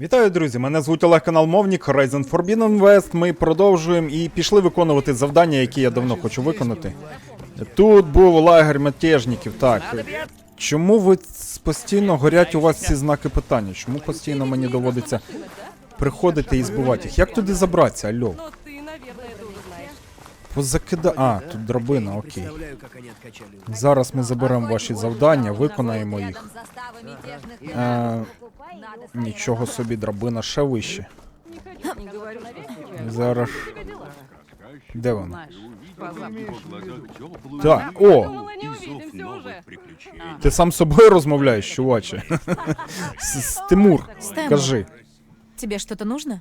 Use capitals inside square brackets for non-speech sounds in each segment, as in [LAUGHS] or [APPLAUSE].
Вітаю, друзі! Мене звуть Олег канал Мовнік, Horizon Forbidden West. Ми продовжуємо і пішли виконувати завдання, які я давно хочу виконати. Тут був лагерь мятежників. Так. Чому ви постійно горять у вас ці знаки питання? Чому постійно мені доводиться приходити і збивати їх? Як туди забратися? Алло? Но ты, наверное, тоже знаешь. Позакида. А, тут драбина, окей. Зараз ми заберемо ваші завдання, виконаємо їх. Е, нічого собі, драбина ще вище. Зараз. Де вона? Так. О! Ти сам з собою розмовляєш, чуваче? [LAUGHS] Тимур, Стемо. кажи. Тебе что-то нужно?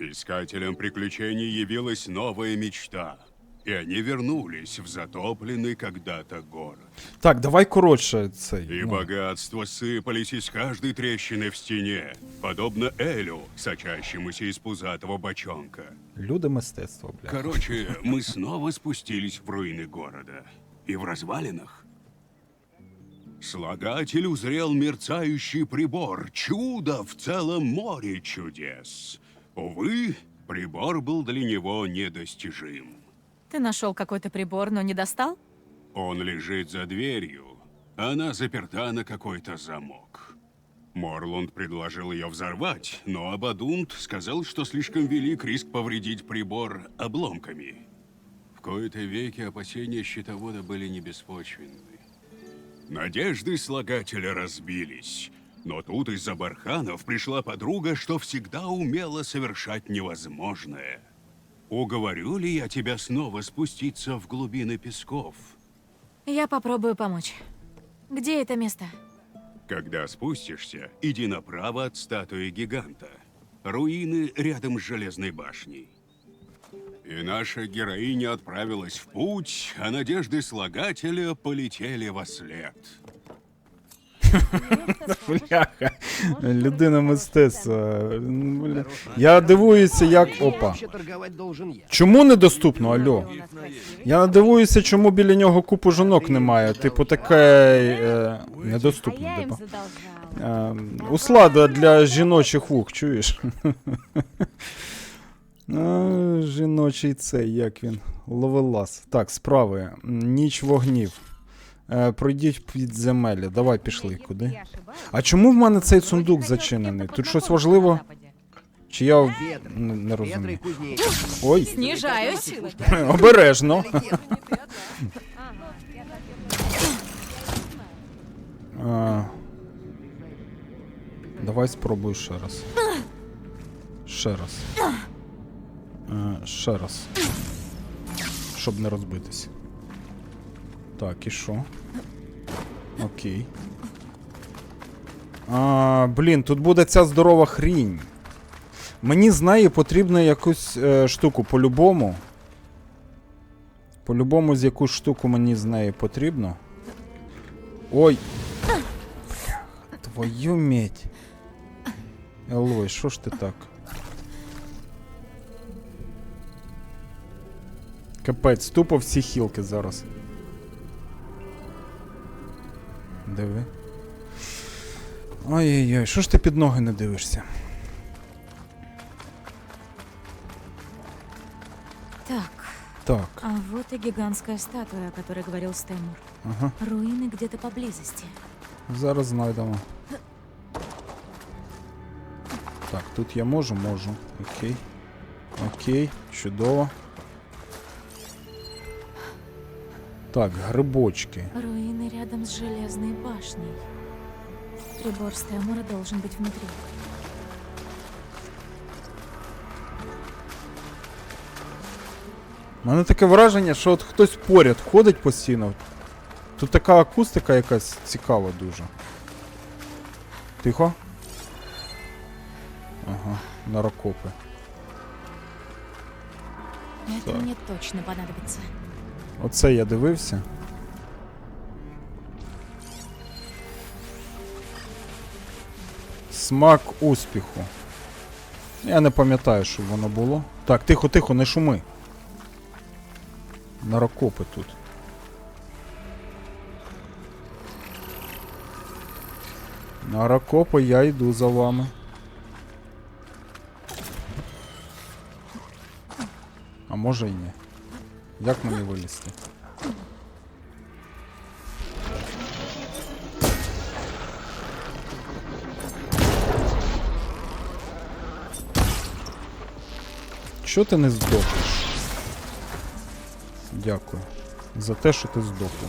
Искателям приключений явилась новая мечта. И они вернулись в затопленный когда-то город. Так, давай коротше цей. И ну. богатства сыпались из каждой трещины в стене, подобно Элю, сочащемуся из пузатого бочонка. Люди мистецтва, бля. Короче, мы [LAUGHS] снова спустились в руины города. И в развалинах Слагатель узрел мерцающий прибор. Чудо в целом море чудес. Увы, прибор был для него недостижим. Ты нашел какой-то прибор, но не достал? Он лежит за дверью. Она заперта на какой-то замок. Морланд предложил ее взорвать, но Абадунт сказал, что слишком велик риск повредить прибор обломками. В кои-то веки опасения щитовода были не беспочвенны. Надежды слагателя разбились. Но тут из-за барханов пришла подруга, что всегда умела совершать невозможное. Уговорю ли я тебя снова спуститься в глубины песков? Я попробую помочь. Где это место? Когда спустишься, иди направо от статуи гиганта. Руины рядом с железной башней. И наша героиня отправилась в путь, а надежды слагателя полетели во след. Бляха. Людина мистецтва. Ну. Я дивуюся, як. Опа. Чому недоступно, алло? Я дивуюся, чому біля нього купу жінок немає. Типу таке. Е, недоступно, задолжала. Е, услада для жіночих вух, чуєш? А, [LAUGHS] жіночий цей, як він? Ловелас. Так, справи. Ніч вогнів. Е, пройдіть підземелля. Давай пішли. Куди? А чому в мене цей сундук зачинений? Тут щось важливо? Чи я в- не, не розумію? Ой, Снижаюсь. [LAUGHS] обережно. Давай спробую ще раз. Ще раз. А, ще раз. Щоб не розбитись. Так, і що? Окей. А, блін, тут буде ця здорова хрінь. Мені з неї потрібно якусь е, штуку по-любому. По-любому з якусь штуку мені з неї потрібно. Ой. Твою медь. Елой, що ж ти так? Капець, тупо всі хілки зараз. Диви. Ой-ой-ой, що ж ти під ноги не дивишся? Так, Так, а вот и гигантская статуя, о которой говорил Стэмур. ага. Руины где-то поблизости. Зараз знайдемо. Так, тут я можу, можу. Окей. Окей, чудово. Так, грибочки. Руины рядом с железной башней. Прибор Стэмура должен быть внутри. У мене таке враження, що от хтось поряд ходить постійно. Тут така акустика якась цікава дуже. Тихо. Ага, нарокопи. Это Так. мне точно понадобится. Оце я дивився. Смак успіху. Я не пам'ятаю, щоб воно було. Так, тихо-тихо, не шуми. Нарокопи тут. На ракопи я йду за вами. А може й ні. Як мені вилізти? Чого ти не здохнеш? Дякую. За те, що ти здохла.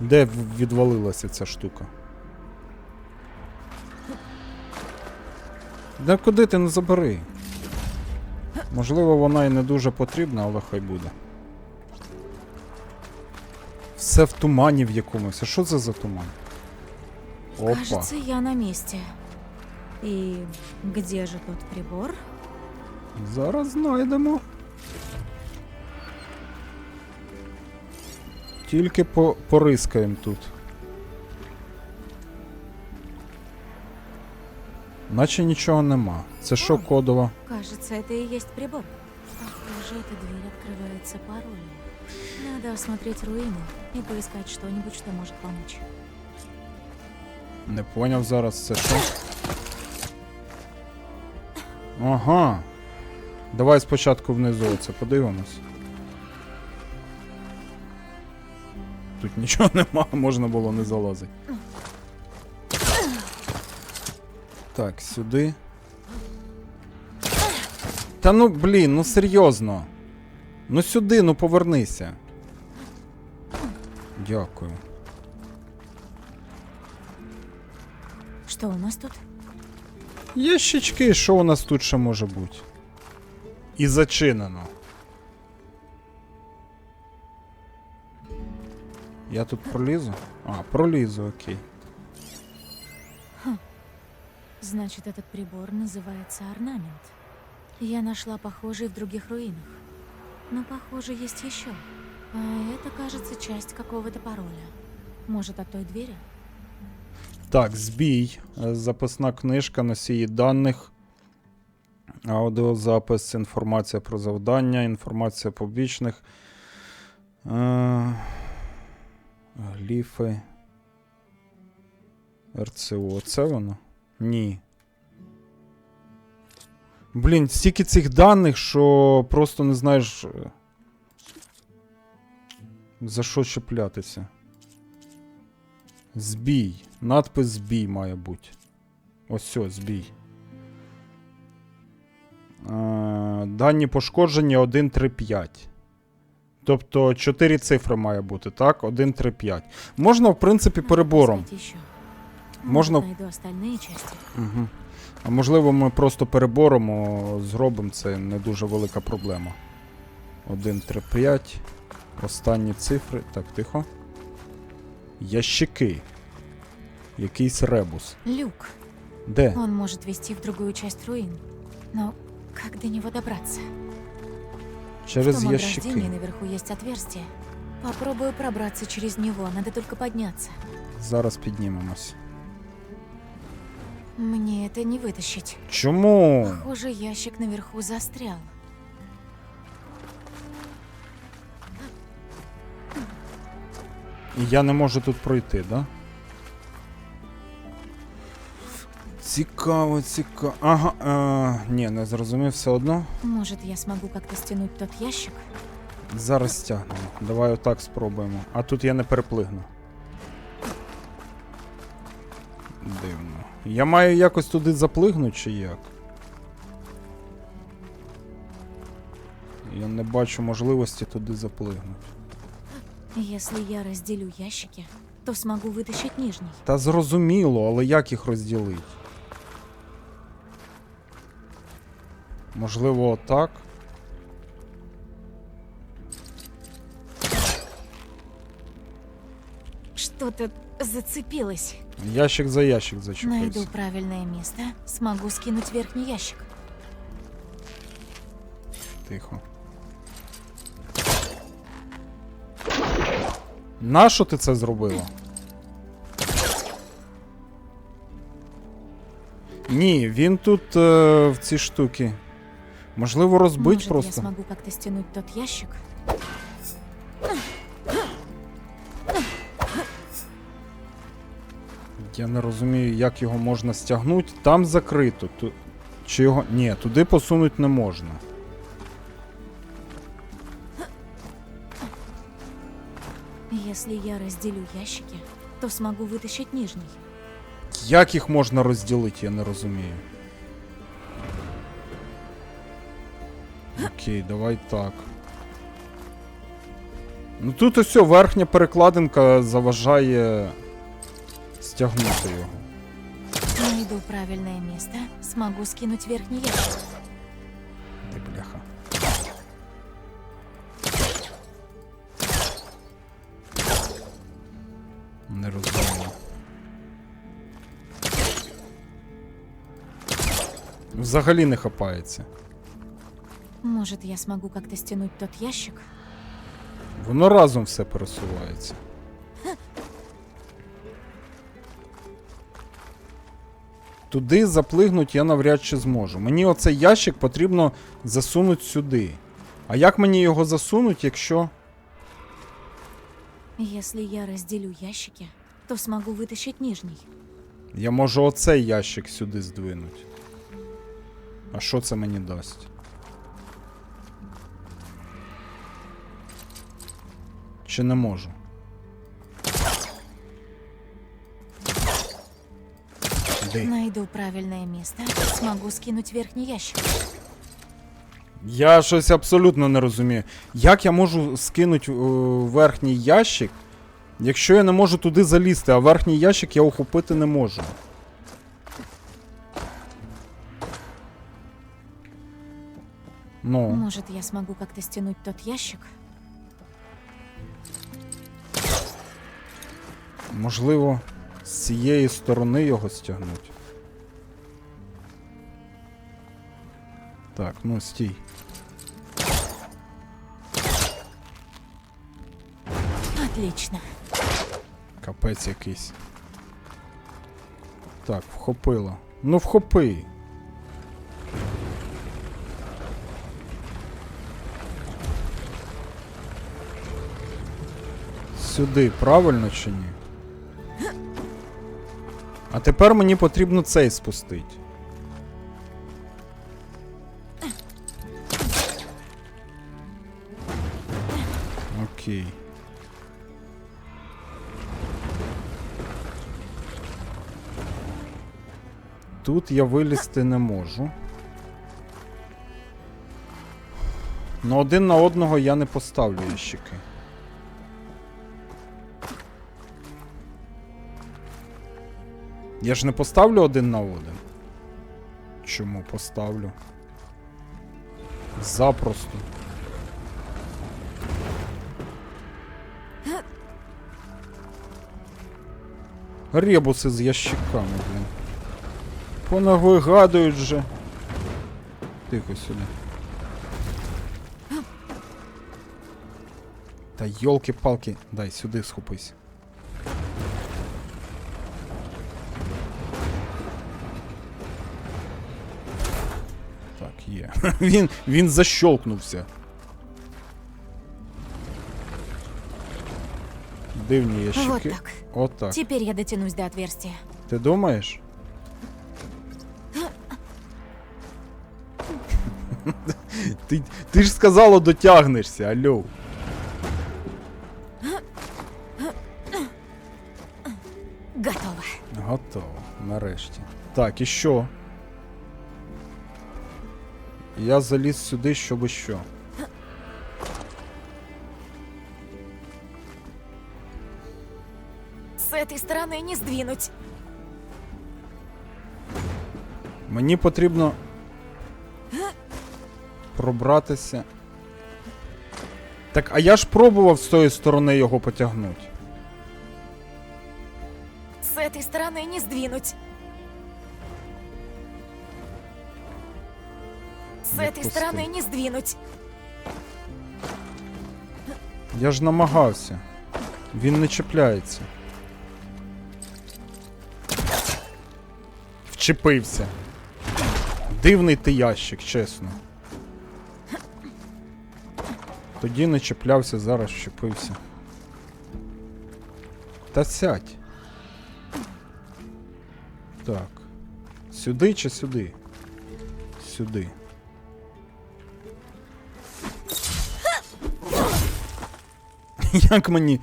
Де відвалилася ця штука? Да куди ти не забери? Можливо, вона і не дуже потрібна, але хай буде. Все в тумані в якомусь. А що це за туман? Опа. Кажется, я на месте. И где же тот прибор? Зараз знайдемо. Тільки по порискаємо тут. Наче нічого нема. Це що О. кодово? Кажется, это и есть прибор. Похоже, эта дверь открывается паролем. Надо осмотреть руины и поискать что-нибудь, что может помочь. Не поняв зараз це що. Ага. Давай спочатку внизу це подивимось. Тут нічого [LAUGHS] нема, можна було не залазити. Так, сюди. Та ну блін, ну серйозно. Ну сюди, ну повернися. Дякую. Что у нас тут? Ящички, що у нас тут ще може бути? І зачинено. Я тут пролізу? А, пролізу, окей. Значит, этот прибор называется орнамент. Я нашла похожий в других руинах. Но, похоже, есть еще. А это, кажется, часть какого-то пароля. Может, от той двери? Так, збій. Записна книжка, носії даних. Аудіозапис, інформація про завдання, інформація побічних. Е, гліфи. РЦО. Це воно? Ні. Блін, стільки цих даних, що просто не знаєш. За що чіплятися. Збій. Надпис збій має бути. Ось ось, збій. Е, дані пошкодження 135. Тобто 4 цифри має бути, так? 135. Можна, в принципі, перебором. Может, найду остальные части. Угу. А можливо, ми просто перебором зробимо це не дуже велика проблема. 135. Останні цифри. Так, тихо. Ящики. Якийсь ребус. Люк. Де? Он может вести в другую часть руин. Но как до него добраться? в Через том ограждении ящики. наверху есть отверстие. Попробую пробраться через него, надо только подняться. Зараз піднімемось. Мне это не вытащить. Чому? Похоже, ящик наверху застрял. І я не можу тут пройти, да? Цікаво, цікаво. Ага, е, ні, не зрозумів все одно. Может, я смогу как-то стянуть тот ящик? Зараз стягнемо. Давай отак спробуємо. А тут я не переплигну. Дивно. Я маю якось туди заплигнути чи як? Я не бачу можливості туди заплигнути. Если я разделю ящики, то смогу вытащить нижний. Та зрозуміло, але як їх розділити? Можливо, отак? Что-то зацепилось. Ящик за ящик Найду зачепився. правильное место, смогу скинуть верхний ящик. Тихо. Нащо ти це зробила? Ні, він тут е, в ці штуки. Можливо, розбить Может, просто. я смогу как-то стянуть тот ящик? Я не розумію, як його можна стягнути. Там закрито. Ту... Чи його. Ні, туди посунути не можна. Если я разделю ящики, то смогу вытащить нижний. Як їх можна розділити, я не розумію. Окей, давай так. Ну тут ось верхня перекладинка заважає стягнути його. Найду правильное место, смогу скинуть верхний ящик. Взагалі не хапається. Может, я смогу как-то стянуть тот ящик? Воно разом все пересувається. Туди заплигнуть я навряд чи зможу. Мені оцей ящик потрібно засунути сюди. А як мені його засунуть, якщо. Если я разделю ящики, то смогу вытащить нижний. Я можу оцей ящик сюди здвинуть. А що це мені дасть? Чи не можу? Де? Найду правильное место, смогу скинуть верхний ящик. Я щось абсолютно не розумію. Як я можу скинути е, верхній ящик, якщо я не можу туди залізти, а верхній ящик я охопити не можу. Ну, Может, я смогу как-то стянуть тот ящик? можливо, з цієї сторони його стягнуть. Так, ну стій. Отлично. Капець якийсь. Так, вхопила. Ну вхопи. Сюди, правильно чи ні? А тепер мені потрібно цей спустити. Окей. Тут я вилізти не можу. Ну один на одного я не поставлю ящики. Я ж не поставлю один на один. Чому поставлю? Запросто. Ребуси з ящиками, блін. Понавигадують же. Тихо сюди. Та йолки-палки, дай сюди схопись. [LAUGHS] Він, він защолкнувся. Дивні ящики. Вот так. Отак. Теперь я дотянусь до отверстия. Ти думаєш? [LAUGHS] ти, ти ж сказала дотягнешся, алло. Готово. Готово, нарешті. Так, і що? Я заліз сюди, щоб що? С этой стороны не сдвинуть. Мені потрібно пробратися. Так, а я ж пробував з тої сторони його потягнути. С этой стороны не сдвинуть. С этой Допусти. стороны не сдвинуть. Я ж намагався. Він не чіпляється. Вчепився. Дивний ти ящик, чесно. Тоді не чіплявся, зараз вчепився. Та сядь. Так. Сюди чи сюди? Сюди. [LAUGHS] Як мені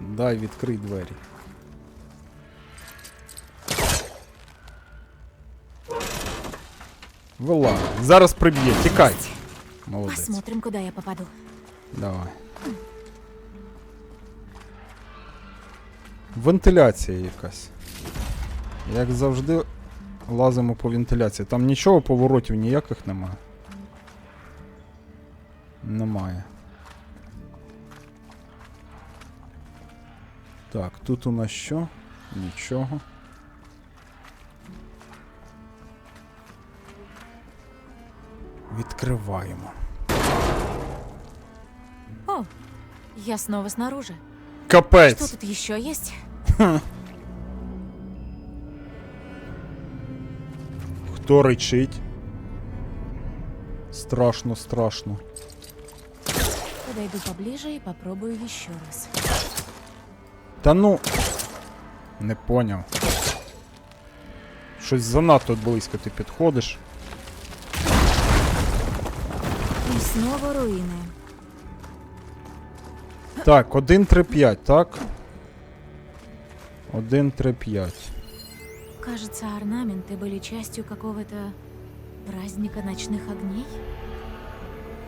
Дай відкрий двері. Вила. Зараз приб'є, тікай. Молодець. Посмотрим, куда я попаду. Давай. Вентиляція якась. Як завжди, лазимо по вентиляції. Там нічого поворотів ніяких немає. Немає. Так, тут у нас що? Нічого. Відкриваємо. О, я снова снаружи. Капець! Что тут еще есть? [LAUGHS] Хто речить? Страшно, страшно. Подойду поближе и попробую еще раз. Та ну. Не поняв. Щось занадто близько ти підходиш. И снова руины. Так, 1-3-5, так? 1-3-5. Кажется, орнаменты были частью какого-то праздника ночных огней.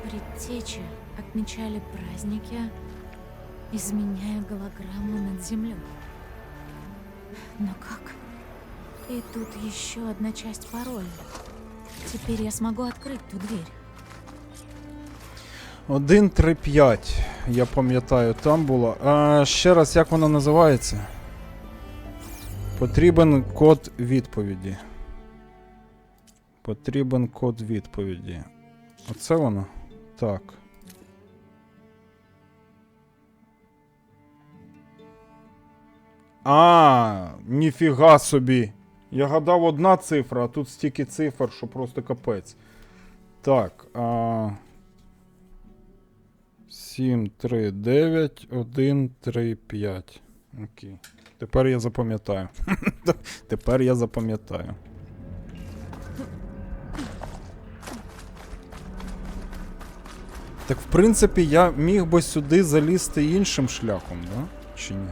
Предтечи отмечали праздники, изменяя голограмму над землей. Но как? И тут еще одна часть пароля. Теперь я смогу открыть ту дверь. 1-3-5. Я пам'ятаю, там було. А ще раз, як воно називається? Потрібен код відповіді. Потрібен код відповіді. Оце воно? Так. А, ніфіга собі. Я гадав одна цифра, а тут стільки цифр, що просто капець. Так. А... 7, 3, 9, 1, 3, 5. Окей. Тепер я запам'ятаю. [LAUGHS] Тепер я запам'ятаю. Так, в принципі, я міг би сюди залізти іншим шляхом, да? Чи ні?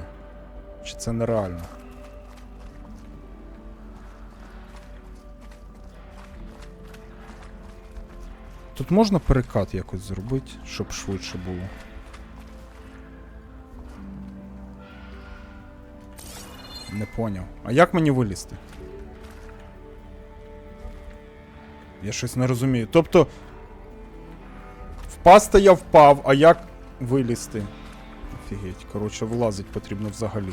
Чи це нереально? Тут можна перекат якось зробити, щоб швидше було. Не поняв. А як мені вилізти? Я щось не розумію. Тобто. Впасти я впав, а як вилізти? Офігеть, коротше, вилазить потрібно взагалі.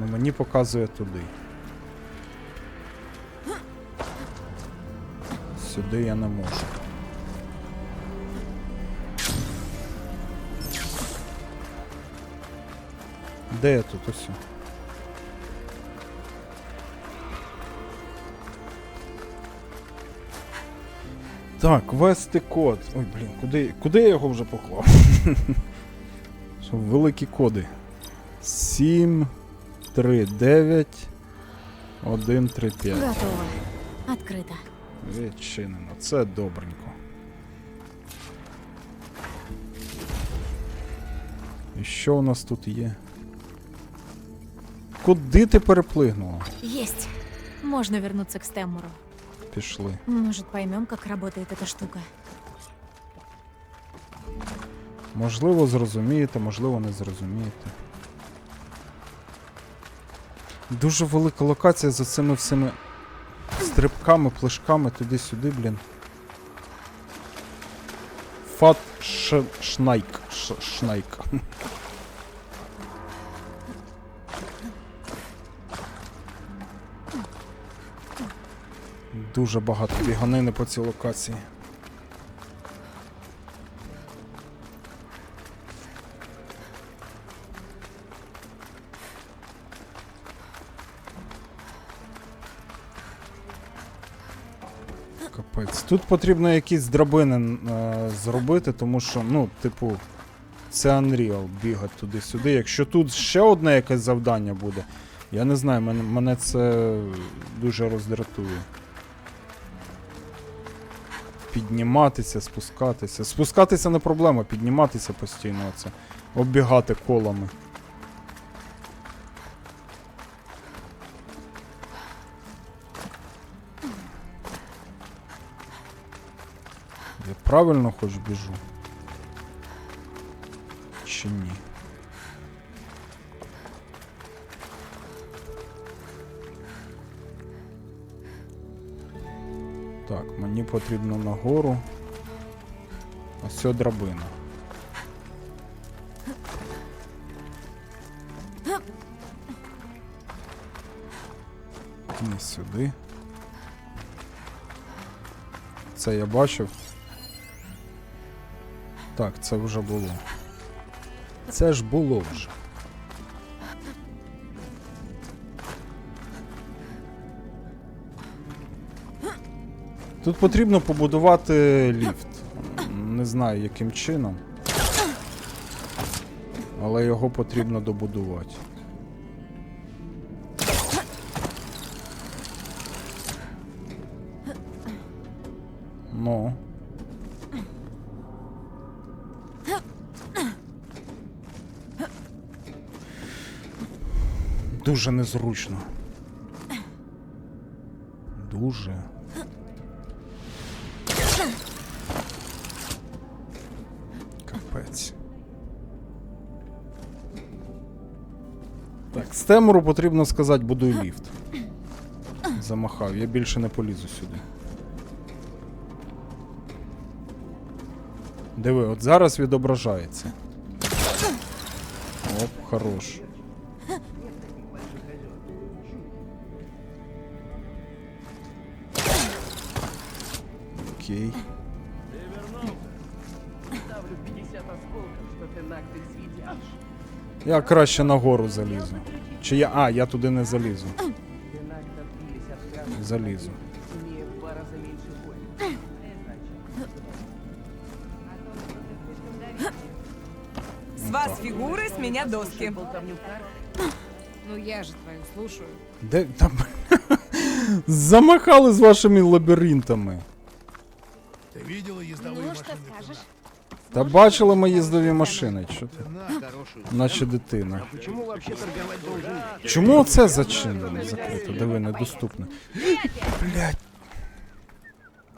Ну мені показує туди. Сюди я не можу. Де я тут ось? Так, ввести код. Ой, блін, куди, куди я його вже поклав? [LAUGHS] Великі коди. 7, 3, 9, 1, 3, 5. Готово. Открыто. Відчинено. Це добренько. І що у нас тут є? Куди ти переплигнула? Есть. Можно вернуться к Стэммуру. Пішли. Может, поймем, как работает эта штука. Можливо, зрозумієте, можливо, не зрозумієте. Дуже велика локація за цими всіми стрибками, плешками туди-сюди, блін. Фат ш... Шнайк. Ш... Шнайк. Дуже багато біганини по цій локації. Тут потрібно якісь драбини е, зробити, тому що, ну, типу, це Unreal бігати туди-сюди. Якщо тут ще одне якесь завдання буде, я не знаю, мене, мене це дуже роздратує. Підніматися, спускатися. Спускатися не проблема, підніматися постійно. оце. Оббігати колами. Правильно хоч біжу? Чи ні? Так, мені потрібно нагору. Ось ця драбина. Не сюди. Це я бачив. Так, це вже було. Це ж було вже. Тут потрібно побудувати ліфт. Не знаю яким чином. Але його потрібно добудувати. Ну. Дуже незручно. Дуже. Капець. Так, з темору потрібно сказати, будуй ліфт. Замахав, я більше не полізу сюди. Диви, от зараз відображається. Оп, хорош. Окей. Ставлю 50 осколков, что ты нахты сведешь. Я краще нагору залізу. Чи я. А, я туди не залізу. Ты нахты отбились от газа, Залізу. имея в два раза меньше боли. С вас фигуры, с меня доски. Болтовню карты. Ну я же твою слушаю. Де там. [LAUGHS] Замахали з вашими лабіринтами. Ты видела ездовые Ну, машины? что скажешь? Та бачили ми їздові машини. Що ти? На хорошую. Наче дитина. Почему вообще торговать должен я? Чому це зачинено? Закрито, диви, недоступно. Блять.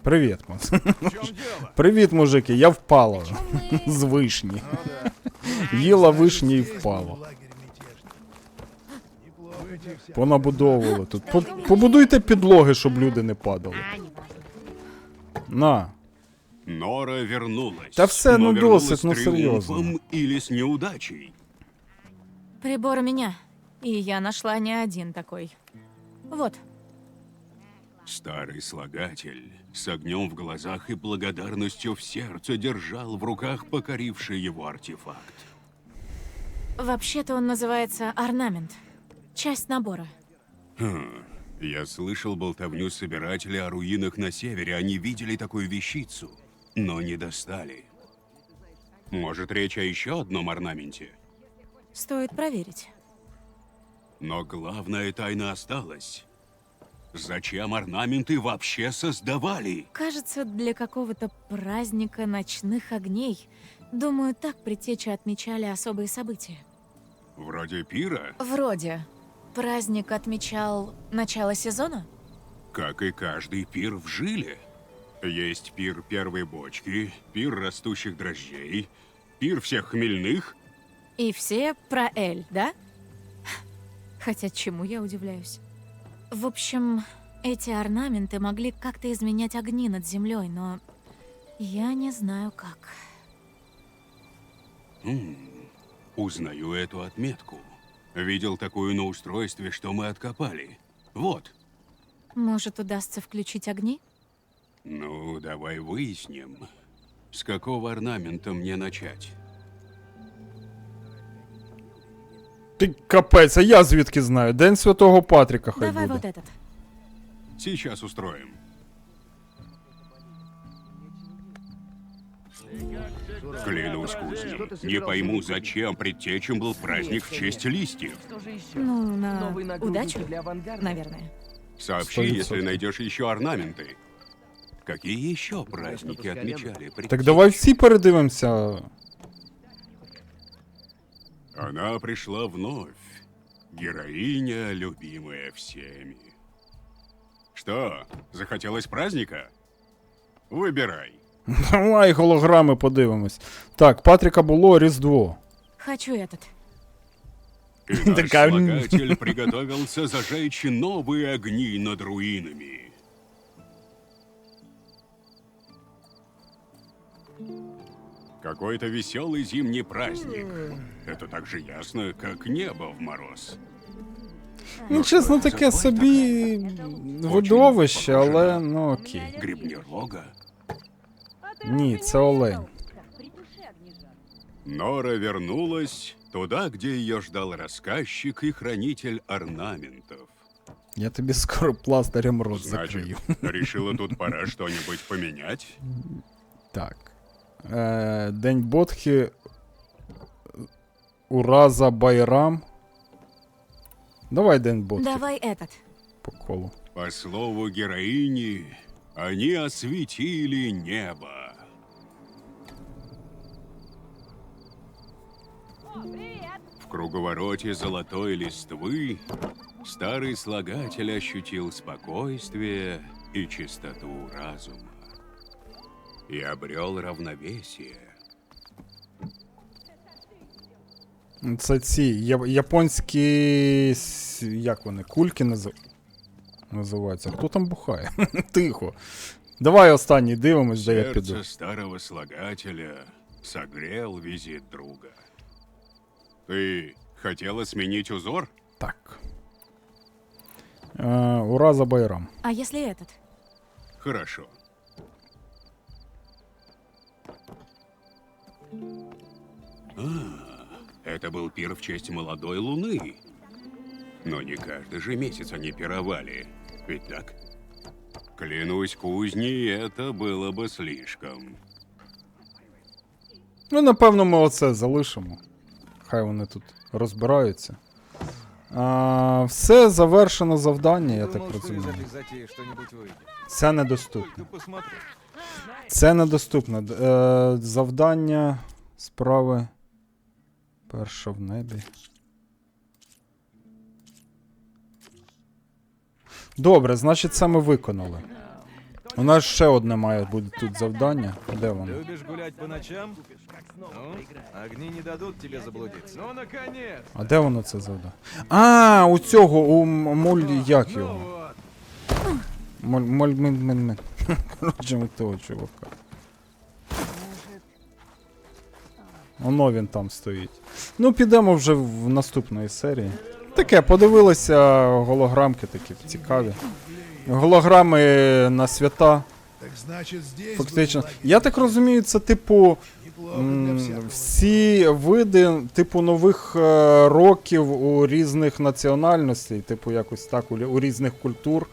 Привіт, Мас. В чем дело? [LAUGHS] Привіт, мужики, я впала. [LAUGHS] З вишні. Їла вишні і Здесь был впала. лагерь мятежников. Неплохо. Понабудовували тут. По- Побудуйте підлоги, щоб люди не падали. На. Нора вернулась. Да все, ну досыть, ну серьезно. Или с неудачей. Прибор у меня. И я нашла не один такой. Вот. Старый слагатель с огнем в глазах и благодарностью в сердце держал в руках покоривший его артефакт. Вообще-то он называется орнамент. Часть набора. Хм, Я слышал болтовню собирателей о руинах на севере. Они видели такую вещицу, но не достали. Может, речь о еще одном орнаменте? Стоит проверить. Но главная тайна осталась. Зачем орнаменты вообще создавали? Кажется, для какого-то праздника ночных огней. Думаю, так предтечи отмечали особые события. Вроде пира, Вроде. Праздник отмечал начало сезона? как и каждый пир в жиле. Есть пир первой бочки, пир растущих дрожжей, пир всех хмельных. И все про Эль, да? Хотя чему я удивляюсь? В общем, эти орнаменты могли как-то изменять огни над землей, но я не знаю как. Узнаю эту отметку. Видел такую на устройстве, что мы откопали. Вот. Может, удастся включить огни? Ну, давай выясним, с какого орнамента мне начать. Ти капець, а я звідки знаю? День Святого Патріка хай Давай буде. вот этот. Сейчас устроим. Клянусь, кузни, не пойму, зачем предтечам был праздник в честь листьев. Что же еще? Ну, на Новые нагрузки удачу, для авангарда? наверное. Сообщи, если найдешь еще орнаменты. Какие еще праздники отмечали? Так предки? давай всі передивимося. Она пришла вновь. Героиня, любимая всеми. Что, захотелось праздника? Выбирай. [LAUGHS] Давай голограми подивимось. Так, Патріка було Різдво. Хочу этот. И наш Такая, [LAUGHS] м. слагатель приготовился зажечь новые огни над руинами. Какой-то веселый зимний праздник. Это так же ясно, как небо в мороз. Ну, чесно, таке собі видовище, але ну окей. Грибнерога? Ні, це олень. Нора вернулась туда, где ее ждал рассказчик и хранитель орнаментов. Я тобі скоро пластирем рот Значит, решила тут пора что-нибудь поменять? Так. Е, День Бодхи. Ураза Байрам. Давай День Бодхи Давай этот. по колу. По слову героини, они осветили небо. В круговороте золотой листвы старый слагатель ощутил спокойствие и чистоту разума И обрел равновесие. Це ці я- японські. с- Як вони? Кульки назив... називаються. Хто там бухає? [LAUGHS] Тихо. Давай останній дивимось, де я піду. Сердце старого слагателя согрел визит друга. Ты хотела сменить узор? Так. Е, Ураза Байрам. А если этот? Хорошо. А, это был пир в честь молодой луны. Но не каждый же месяц они пировали. Ведь так? Клянусь кузней, это было бы слишком. Ну, напевно, ми оце залишимо. Хай вони тут розбираються. А, все завершено завдання, я так Думал, что из розумію. этой затеи что-нибудь выйдет. Це недоступно. Це недоступно. Е, завдання справи. Перша в небі. Добре, значить, це ми виконали. У нас ще одне має бути тут завдання. Де воно? Любишь гулять по ночам? Ну, огни не дадут тебе заблудиться. Ну, наконец! А де воно це завдання? А, у цього, у М- моль. як Ну його? Моль. моль мин, мин, мин. [LAUGHS] Коротше, у того чувака. Оно він там стоїть. Ну, підемо вже в наступної серії. Таке, подивилися голограмки такі цікаві. Голограми на свята. Фактично. Я так розумію, це типу. Всі види, типу, нових е, років у різних національностей, типу, якось так, у різних культур.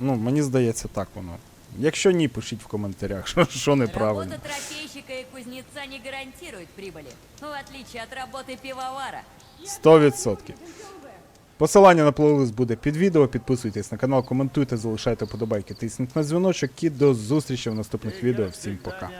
Ну, мені здається, так воно. Якщо ні, пишіть в коментарях, [LAUGHS] що, що неправильно. Работа трофейщика и кузнеца не гарантирует прибыли, в отличие от работы пивовара. 100%. Посилання на плейлист буде під відео. Підписуйтесь на канал, коментуйте, залишайте подобайки, тисніть на дзвіночок і до зустрічі в наступних відео. Всім пока.